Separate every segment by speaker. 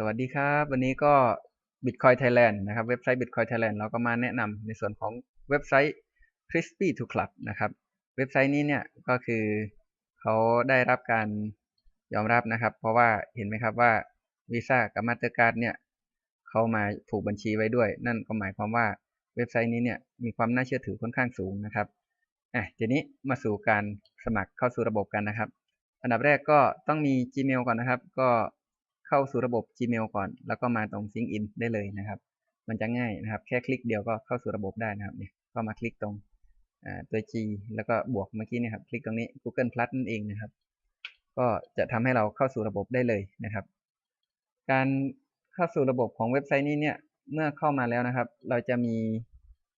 Speaker 1: สวัสดีครับ วันนี้ก็ Bitcoin Thailand นะครับ เว็บไซต์ Bitcoin Thailand เราก็มาแนะนำในส่วนของเว็บไซต์ Crispy to Club นะครับ เว็บไซต์นี้เนี่ยก็คือเขาได้รับการยอมรับนะครับ เพราะว่าเห็นไหมครับว่า Visa กับ Mastercard เนี่ยเขามาผูกบัญชีไว้ด้วย นั่นก็หมายความว่าเว็บไซต์นี้เนี่ยมีความน่าเชื่อถือค่อนข้างสูงนะครับอะทีนี้มาสู่การสมัครเข้าสู่ระบบกันนะครับ อันดับแรกก็ต้องมี Gmail ก่อนนะครับ ก็ เข้าสู่ระบบ Gmail ก่อน แล้วก็มาตรง Sync in ได้เลยนะครับ มันจะง่ายนะครับ แค่คลิกเดียวก็เข้าสู่ระบบได้นะครับเนี่ยก็มาคลิกตรงตัว G แล้วก็บวกเมื่อกี้นี่ครับ คลิกตรงนี้ Google Plus นั่นเองนะครับ ก็จะทำให้เราเข้าสู่ระบบได้เลยนะครับ การเข้าสู่ระบบของเว็บไซต์นี้เนี่ยเมื่อเข้ามาแล้วนะครับ เราจะมี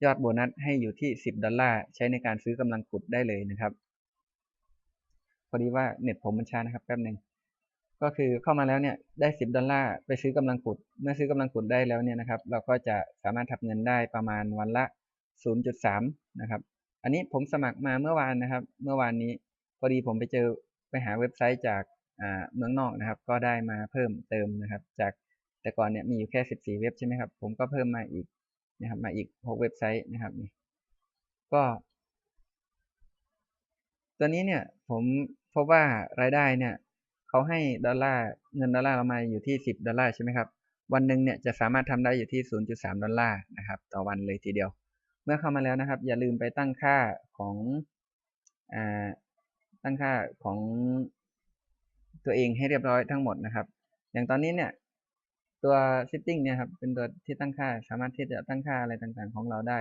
Speaker 1: ยอดโบนัสให้อยู่ที่ 10 ดอลลาร์ใช้ในการซื้อกำลังขุดได้เลยนะครับ พอดีว่าเน็ตผมมันช้านะครับแป๊บหนึ่ง ก็คือเข้ามาแล้วเนี่ยได้ 10 ดอลลาร์ไปซื้อกำลังขุด เมื่อซื้อกำลังขุดได้แล้วเนี่ยนะครับ เราก็จะสามารถทำเงินได้ประมาณวันละ 0.3 นะครับ อันนี้ผมสมัครมาเมื่อวานนะครับ เมื่อวานนี้พอดีผมไปเจอไปหาเว็บไซต์จากเมืองนอกนะครับ ก็ได้มาเพิ่มเติมนะครับ จากแต่ก่อนเนี่ยมีอยู่แค่ 14 เว็บใช่ไหมครับ ผมก็เพิ่มมาอีกนะครับ มาอีก 6 เว็บไซต์นะครับนี่ก็ ตัวนี้เนี่ยผมพบว่ารายได้เนี่ย เขาให้ดอลลาร์เงินดอลลาร์เรามาอยู่ที่ 10 ดอลลาร์ใช่ไหมครับ วันหนึ่งเนี่ยจะสามารถทำได้อยู่ที่ 0.3 ดอลลาร์นะครับ ต่อวันเลยทีเดียว เมื่อเข้ามาแล้วนะครับ อย่าลืมไปตั้งค่าของอตั้งค่าของตัวเองให้เรียบร้อยทั้งหมดนะครับ อย่างตอนนี้เนี่ยตัว setting เนี่ยครับเป็นตัวที่ตั้งค่าสามารถที่จะตั้งค่าอะไรต่างๆ ของเราได้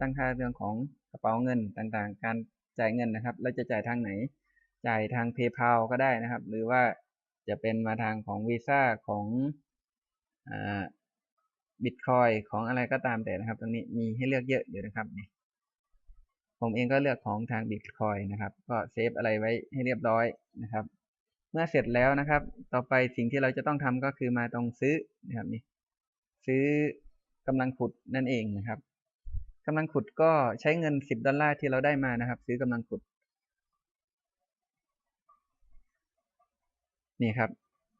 Speaker 1: ตั้งค่าเรื่องของกระเป๋าเงินต่างๆ การจ่ายเงินนะครับ เราจะจ่ายทางไหน จ่ายทาง PayPal ก็ได้นะครับ หรือว่าจะเป็นมาทางของ Visa ของบิตคอยของอะไรก็ตามแต่นะครับ ตรงนี้มีให้เลือกเยอะอยู่นะครับนี่ผมเองก็เลือกของทางบิตคอยนะครับ ก็เซฟอะไรไว้ให้เรียบร้อยนะครับ เมื่อเสร็จแล้วนะครับ ต่อไปสิ่งที่เราจะต้องทำก็คือมาตรงซื้อนะครับนี่ซื้อกำลังขุดนั่นเองนะครับกำลังขุดก็ใช้เงิน 10 ดอลลาร์ที่เราได้มานะครับ ซื้อกำลังขุด นี่ครับ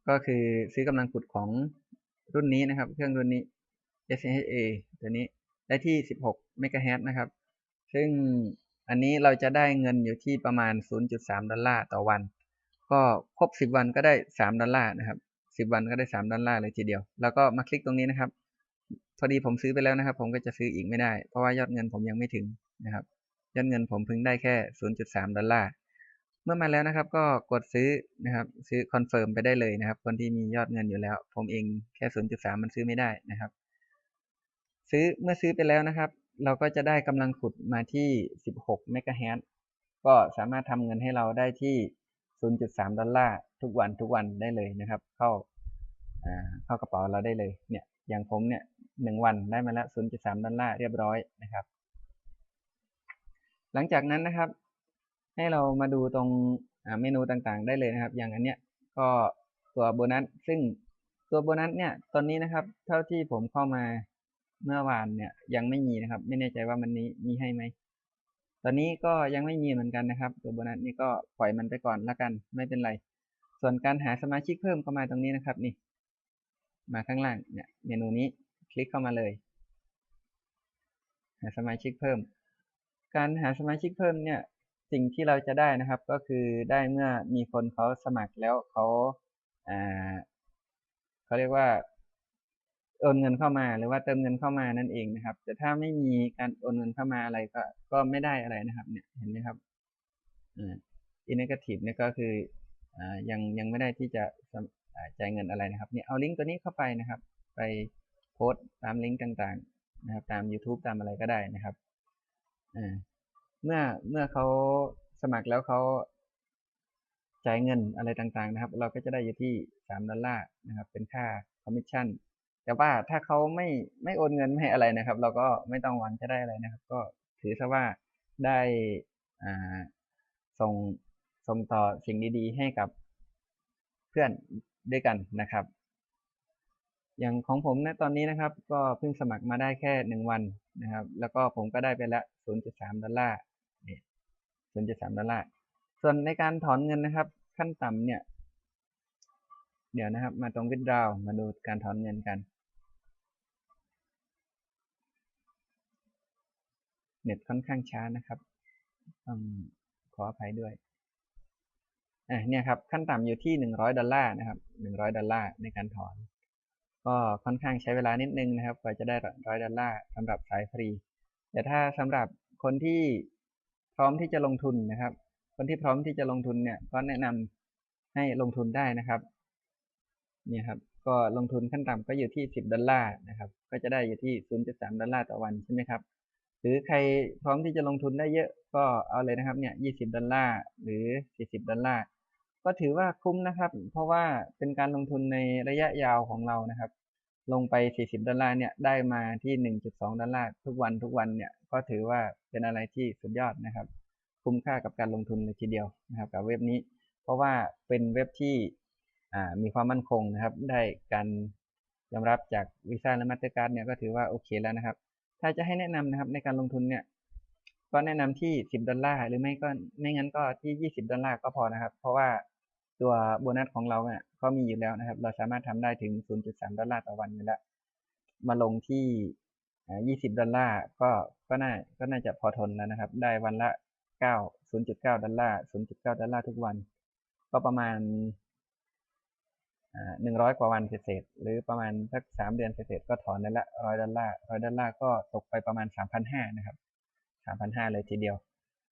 Speaker 1: ก็คือซื้อกำลังขุดของรุ่นนี้นะครับ เครื่องรุ่นนี้ SHA ตัวนี้ได้ที่ 16เมกะเฮิรตนะครับ ซึ่งอันนี้เราจะได้เงินอยู่ที่ประมาณ 0.3 ดอลลาร์ต่อวัน ก็ครบ 10 วันก็ได้ 3 ดอลลาร์นะครับ 10 วันก็ได้ 3 ดอลลาร์เลยทีเดียว แล้วก็มาคลิกตรงนี้นะครับ พอดีผมซื้อไปแล้วนะครับ ผมก็จะซื้ออีกไม่ได้ เพราะว่ายอดเงินผมยังไม่ถึงนะครับ ยอดเงินผมเพิ่งได้แค่ 0.3 ดอลลาร์ มื่อมาแล้วนะครับ ก็กดซื้อนะครับ ซื้อคอนเฟิร์มไปได้เลยนะครับ คนที่มียอดเงินอยู่แล้ว ผมเองแค่ 0.3 มันซื้อไม่ได้นะครับ ซื้อเมื่อซื้อไปแล้วนะครับ เราก็จะได้กำลังขุดมาที่ 16เมกะเฮิรตก็สามารถทำเงินให้เราได้ที่ 0.3 ดอลลาร์ทุกวันทุกวันได้เลยนะครับ เข้าเข้ากระเป๋าเราได้เลยเนี่ยอย่างผมเนี่ยหนึ่งวันได้มาแล้ว0.3 ดอลลาร์เรียบร้อยนะครับ หลังจากนั้นนะครับ ให้เรามาดูตรงเมนูต่างๆ ได้เลยนะครับ อย่างอันเนี้ยก็ตัวโบนัสซึ่งตัวโบนัสเนี่ยตอนนี้นะครับ เท่าที่ผมเข้ามาเมื่อวานเนี่ยยังไม่มีนะครับ ไม่แน่ใจว่ามันนี้มีให้ไหมตอนนี้ก็ยังไม่มีเหมือนกันนะครับ ตัวโบนัสนี่ก็ปล่อยมันไปก่อนละกันไม่เป็นไร ส่วนการหาสมาชิกเพิ่มก็มาตรงนี้นะครับนี่ มาข้างล่างเนี่ยเมนูนี้คลิกเข้ามาเลย หาสมาชิกเพิ่ม การหาสมาชิกเพิ่มเนี่ย สิ่งที่เราจะได้นะครับก็คือได้เมื่อมีคนเขาสมัครแล้วเขาอ่าเขาเรียกว่าโอนเงินเข้ามาหรือว่าเติมเงินเข้ามานั่นเองนะครับ แต่ถ้าไม่มีการโอนเงินเข้ามาอะไรก็ก็ไม่ได้อะไรนะครับ เนี่ยเห็นไหมครับอินเนกาทีฟเนี่ยก็คืออยังยังไม่ได้ที่จะจ่ายเงินอะไรนะครับเนี่ยเอาลิงก์ตัวนี้เข้าไปนะครับ ไปโพสต์ตามลิงก์ต่างๆ นะครับ ตาม YouTube ตามอะไรก็ได้นะครับอ่า เมื่อเมื่อเขาสมัครแล้วเขาจ่ายเงินอะไรต่างๆนะครับ เราก็จะได้อยู่ที่สามดอลลาร์นะครับ เป็นค่าคอมมิชชั่น แต่ว่าถ้าเขาไม่ไม่โอนเงินไม่ให้อะไรนะครับ เราก็ไม่ต้องหวังจะได้อะไรนะครับ ก็ถือซะว่าได้อ่าส่งส่งต่อสิ่งดีๆ ให้กับเพื่อนด้วยกันนะครับ อย่างของผมนะตอนนี้นะครับ ก็เพิ่งสมัครมาได้แค่หนึ่งวันนะครับ แล้วก็ผมก็ได้ไปละ 0.3 ดอลลาร์ 0.3ดอลลาร์ส่วนในการถอนเงินนะครับ ขั้นต่ำเนี่ย เดี๋ยวนะครับ มาตรง withdraw มาดูการถอนเงินกัน เน็ตค่อนข้างช้านะครับต้องขออภัยด้วยอะเนี่ยครับขั้นต่ำอยู่ที่หนึ่งร้อยดอลลาร์นะครับหนึ่งร้อยดอลลาร์ในการถอน ก็ค่อนข้างใช้เวลานิดนึงนะครับกว่าจะได้ร้อยดอลลาร์สำหรับสายฟรี แต่ถ้าสำหรับคนที่ ร้อมที่จะลงทุนนะครับ คนที่พร้อมที่จะลงทุนเนี่ยก็แนะนำให้ลงทุนได้นะครับเนี่ยครับก็ลงทุนขั้นต่ำก็อยู่ที่สิบดอลลาร์นะครับ ก็จะได้อยู่ที่ศูนย์จุดอลลาร์ต่อวันใช่ไหมครับ หรือใครพร้อมที่จะลงทุนได้เยอะก็เอาเลยนะครับเนี่ยยี่สิบดอลลาร์หรือสี่สิบดอลลาร์ ก็ถือว่าคุ้มนะครับ เพราะว่าเป็นการลงทุนในระยะยาวของเรานะครับ ลงไป 40 ดอลลาร์เนี่ยได้มาที่ 1.2 ดอลลาร์ทุกวันทุกวันเนี่ยก็ถือว่าเป็นอะไรที่สุดยอดนะครับ คุ้มค่ากับการลงทุนเลยทีเดียวนะครับ กับเว็บนี้ เพราะว่าเป็นเว็บที่มีความมั่นคงนะครับ ได้การยอมรับจากวีซ่าและมาสเตอร์การ์ดเนี่ยก็ถือว่าโอเคแล้วนะครับ ถ้าจะให้แนะนำนะครับในการลงทุนเนี่ยก็แนะนำที่ 10 ดอลลาร์หรือไม่ก็ไม่งั้นก็ที่ 20 ดอลลาร์ก็พอนะครับ เพราะว่า ตัวโบนัสของเราเนี่ยก็มีอยู่แล้วนะครับ เราสามารถทำได้ถึง 0.3 ดอลลาร์ต่อวันอยู่แล้ว มาลงที่ 20 ดอลลาร์ก็ก็น่าก็น่าจะพอทนแล้วนะครับ ได้วันละ 9 0.9 ดอลลาร์ 0.9 ดอลลาร์ทุกวัน ก็ประมาณหนึ่งร้อยกว่าวันเศษหรือประมาณสักสามเดือนเศษก็ถอนได้ละร้อยดอลลาร์ร้อยดอลลาร์ก็ตกไปประมาณสามพันห้านะครับสามพันห้าเลยทีเดียว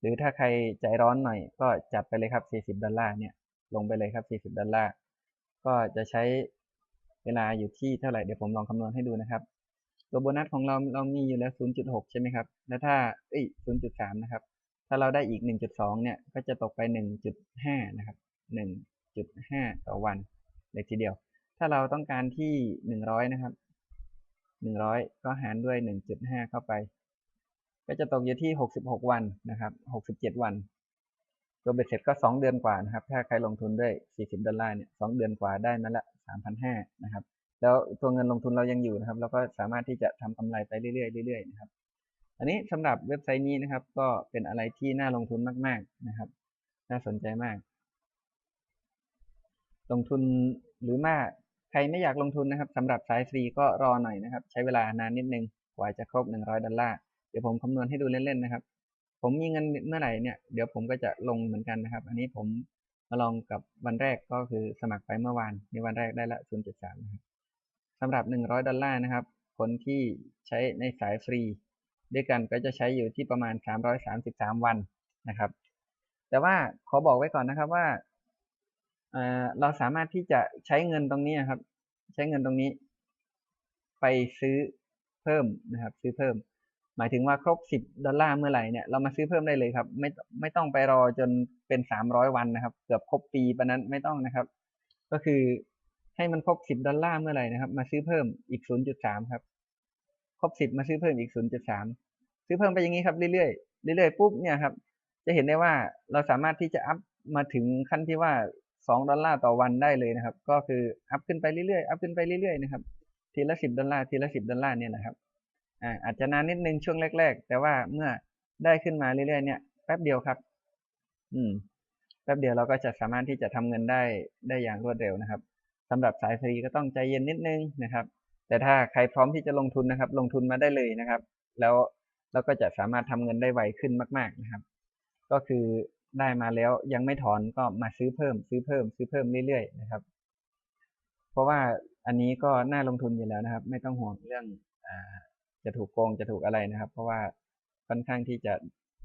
Speaker 1: หรือถ้าใครใจร้อนหน่อยก็จัดไปเลยครับสี่สิบดอลลาร์เนี่ย ลงไปเลยครับ 40 ดอลลาร์ ก็จะใช้เวลาอยู่ที่เท่าไหร่ เดี๋ยวผมลองคำนวณให้ดูนะครับ ตัวโบนัสของเราเรามีอยู่แล้ว 0.6 ใช่ไหมครับ แล้วถ้าเอ้ย 0.3 นะครับ ถ้าเราได้อีก 1.2 เนี่ย ก็จะตกไป 1.5 นะครับ 1.5 ต่อวันเลยทีเดียว ถ้าเราต้องการที่ 100 นะครับ 100 ก็หารด้วย 1.5 เข้าไป ก็จะตกอยู่ที่ 66 วันนะครับ 67 วัน ตัวเบ็ดเสร็จก็สองเดือนกว่านะครับ ถ้าใครลงทุนด้วยสี่สิบดอลลาร์เนี่ยสองเดือนกว่าได้มาละสามพันห้านะครับ แล้วตัวเงินลงทุนเรายังอยู่นะครับ เราก็สามารถที่จะทำกำไรไปเรื่อยๆเรื่อยๆนะครับ อันนี้สำหรับเว็บไซต์นี้นะครับ ก็เป็นอะไรที่น่าลงทุนมากๆนะครับ น่าสนใจมาก ลงทุนหรือมากใครไม่อยากลงทุนนะครับสำหรับสายฟรีก็รอหน่อยนะครับ ใช้เวลานานนิดนึงกว่าจะครบหนึ่งร้อยดอลลาร์เดี๋ยวผมคำนวณให้ดูเล่นๆนะครับ ผมมีเงินเมื่อไหร่เนี่ยเดี๋ยวผมก็จะลงเหมือนกันนะครับ อันนี้ผมมาลองกับวันแรกก็คือสมัครไปเมื่อวานในวันแรกได้ละ 0.3นะครับสำหรับ 100 ดอลลาร์นะครับ คนที่ใช้ในสายฟรี ด้วยกันก็จะใช้อยู่ที่ประมาณ 333 วันนะครับ แต่ว่าขอบอกไว้ก่อนนะครับว่าเราสามารถที่จะใช้เงินตรงนี้ครับ ใช้เงินตรงนี้ ไปซื้อเพิ่มนะครับ ซื้อเพิ่ม หมายถึงว่าครบสิบดอลลาร์เมื่อไหร่เนี่ยเรามาซื้อเพิ่มได้เลยครับ ไม่ไม่ต้องไปรอจนเป็นสามร้อยวันนะครับ เกือบครบปีปะนั้นไม่ต้องนะครับ ก็คือให้มันครบสิบดอลลาร์เมื่อไหร่นะครับ มาซื้อเพิ่มอีกศูนย์จุดสามครับ ครบสิบมาซื้อเพิ่มอีกศูนย์จุดสามซื้อเพิ่มไปอย่างนี้ครับเรื่อยๆเรื่อยๆปุ๊บเนี่ยครับจะเห็นได้ว่าเราสามารถที่จะอัพมาถึงขั้นที่ว่าสองดอลลาร์ต่อวันได้เลยนะครับ ก็คืออัพขึ้นไปเรื่อยๆอัพขึ้นไปเรื่อยๆนะครับทีละสิบดอลลาร์ทีละสิบดอลลาร์เนี่ยนะครับ อ่าอาจจะนานนิดนึงช่วงแรก ๆ แต่ว่าเมื่อได้ขึ้นมาเรื่อยๆเนี่ยแป๊บเดียวครับ อืมแป๊บเดียวเราก็จะสามารถที่จะทำเงินได้ได้อย่างรวดเร็วนะครับสำหรับสายฟรีก็ต้องใจเย็นนิดนึงนะครับ แต่ถ้าใครพร้อมที่จะลงทุนนะครับ ลงทุนมาได้เลยนะครับ แล้วเราก็จะสามารถทำเงินได้ไวขึ้นมาก ๆนะครับ ก็คือได้มาแล้วยังไม่ถอนก็มาซื้อเพิ่ม ซื้อเพิ่ม ซื้อเพิ่มเรื่อยๆนะครับ เพราะว่าอันนี้ก็น่าลงทุนอยู่แล้วนะครับ ไม่ต้องห่วงเรื่องอ่า จะถูกโกงจะถูกอะไรนะครับ เพราะว่าค่อนข้างที่จะ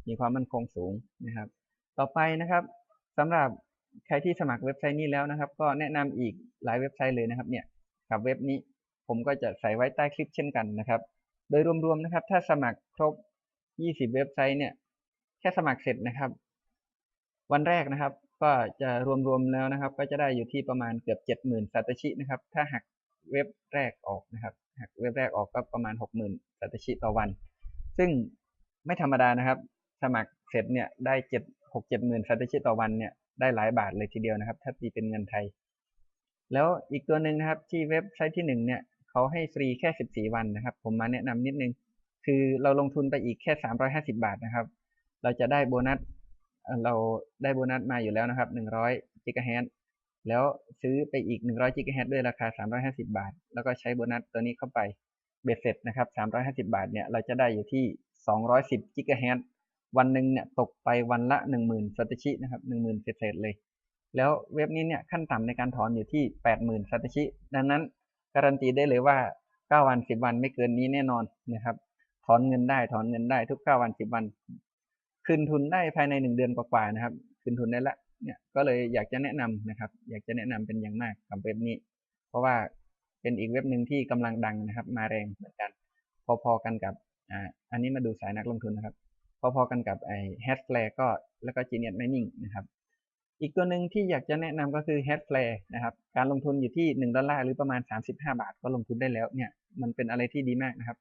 Speaker 1: มีความมั่นคงสูงนะครับ ต่อไปนะครับสำหรับใครที่สมัครเว็บไซต์นี้แล้วนะครับ ก็แนะนำอีกหลายเว็บไซต์เลยนะครับเนี่ยกับเว็บนี้ผมก็จะใส่ไว้ใต้คลิปเช่นกันนะครับ โดยรวมๆนะครับ ถ้าสมัครครบ 20 เว็บไซต์เนี่ยแค่สมัครเสร็จนะครับ วันแรกนะครับ ก็จะรวมๆแล้วนะครับ ก็จะได้อยู่ที่ประมาณเกือบ 70,000ซาตชินะครับ ถ้าหักเว็บแรกออกนะครับ หักเว็บแรกออกก็ประมาณหกหมื่นสัตชิต่อวัน ซึ่งไม่ธรรมดานะครับ สมัครเสร็จเนี่ยได้เจ็ดหกเจ็ดหมื่นสัตชิต่อวันเนี่ยได้หลายบาทเลยทีเดียวนะครับ ถ้าตีเป็นเงินไทย แล้วอีกตัวหนึ่งนะครับที่เว็บไซต์ที่หนึ่งเนี่ยเขาให้ฟรีแค่สิบสี่วันนะครับ ผมมาแนะนำนิดนึง คือเราลงทุนไปอีกแค่สามร้อยห้าสิบาทนะครับ เราจะได้โบนัสเราได้โบนัสมาอยู่แล้วนะครับหนึ่งร้อยกิกะเฮิร์ แล้วซื้อไปอีก 100กิกะเฮิรตซ์ด้วยราคา 350 บาท แล้วก็ใช้โบนัสตัวนี้เข้าไปเบ็ดเสร็จนะครับ 350 บาทเนี่ยเราจะได้อยู่ที่ 210กิกะเฮิรตซ์วันหนึ่งเนี่ยตกไปวันละ 10,000ซัตชินะครับ 10,000เศษๆเลย แล้วเว็บนี้เนี่ยขั้นต่ำในการถอนอยู่ที่ 80,000ซัตชิ ดังนั้นการันตีได้เลยว่า 9 วัน 10 วันไม่เกินนี้แน่นอนนะครับ ถอนเงินได้ถอนเงินได้ทุก 9 วัน 10 วัน คืนทุนได้ภายใน 1 เดือนกว่าๆนะครับ คืนทุนได้ละ เนี่ยก็เลยอยากจะแนะนำนะครับ อยากจะแนะนำเป็นอย่างมากกับเว็บนี้ เพราะว่าเป็นอีกเว็บหนึ่งที่กำลังดังนะครับ มาแรงเหมือนกัน พอๆกันกับอ่าอันนี้มาดูสายนักลงทุนนะครับ พอๆกันกับไอ้ h a s h f l a r ก็แล้วก็ Genius Mining นะครับอีกตัวหนึ่งที่อยากจะแนะนำก็คือ h a s h f l a r นะครับการลงทุนอยู่ที่ 1 ดอลลาร์หรือประมาณ 35 บาท ก็ลงทุนได้แล้วเนี่ยมันเป็นอะไรที่ดีมากนะครับ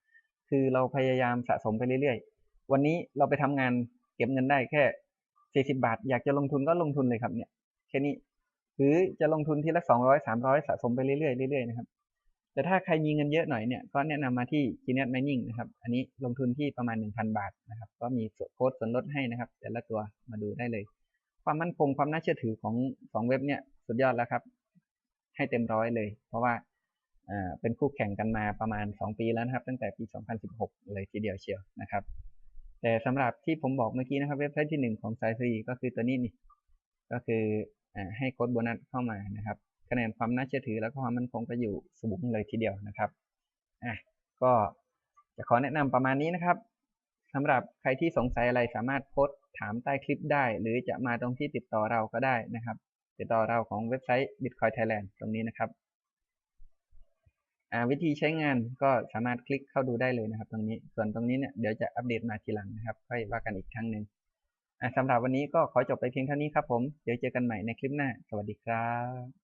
Speaker 1: คือเราพยายามสะสมไปเรื่อยๆ วันนี้เราไปทำงานเก็บเงินได้แค่ 40บาท อยากจะลงทุนก็ลงทุนเลยครับเนี่ยแค่นี้หรือจะลงทุนทีละ200 300สะสมไปเรื่อยๆเรื่อยๆนะครับแต่ถ้าใครมีเงินเยอะหน่อยเนี่ยก็แนะนำมาที่ Genius Mining นะครับ อันนี้ลงทุนที่ประมาณ 1,000 บาทนะครับ ก็มีโค้ดส่วนลดให้นะครับ แต่ละตัวมาดูได้เลย ความมั่นคงความน่าเชื่อถือของสองเว็บเนี่ยสุดยอดแล้วครับ ให้เต็มร้อยเลย เพราะว่าเป็นคู่แข่งกันมาประมาณ 2 ปีแล้วนะครับ ตั้งแต่ปี 2016 เลยทีเดียวเชียวนะครับ แต่สำหรับที่ผมบอกเมื่อกี้นะครับ เว็บไซต์ที่ 1 ของสายฟรีก็คือตัวนี้นี่ ก็คือให้โค้ดโบนัสเข้ามานะครับ คะแนนความน่าเชื่อถือแล้วก็ความมั่นคงก็อยู่สูงเลยทีเดียวนะครับอะก็จะขอแนะนำประมาณนี้นะครับสำหรับใครที่สงสัยอะไรสามารถโพสถามใต้คลิปได้ หรือจะมาตรงที่ติดต่อเราก็ได้นะครับ ติดต่อเราของเว็บไซต์ Bitcoin Thailand ตรงนี้นะครับ วิธีใช้งานก็สามารถคลิกเข้าดูได้เลยนะครับ ตรงนี้ ส่วนตรงนี้เนี่ยเดี๋ยวจะอัปเดตมาทีหลังนะครับ ค่อยว่ากันอีกครั้งหนึ่งสำหรับวันนี้ก็ขอจบไปเพียงเท่านี้ครับผม เดี๋ยวเจอกันใหม่ในคลิปหน้า สวัสดีครับ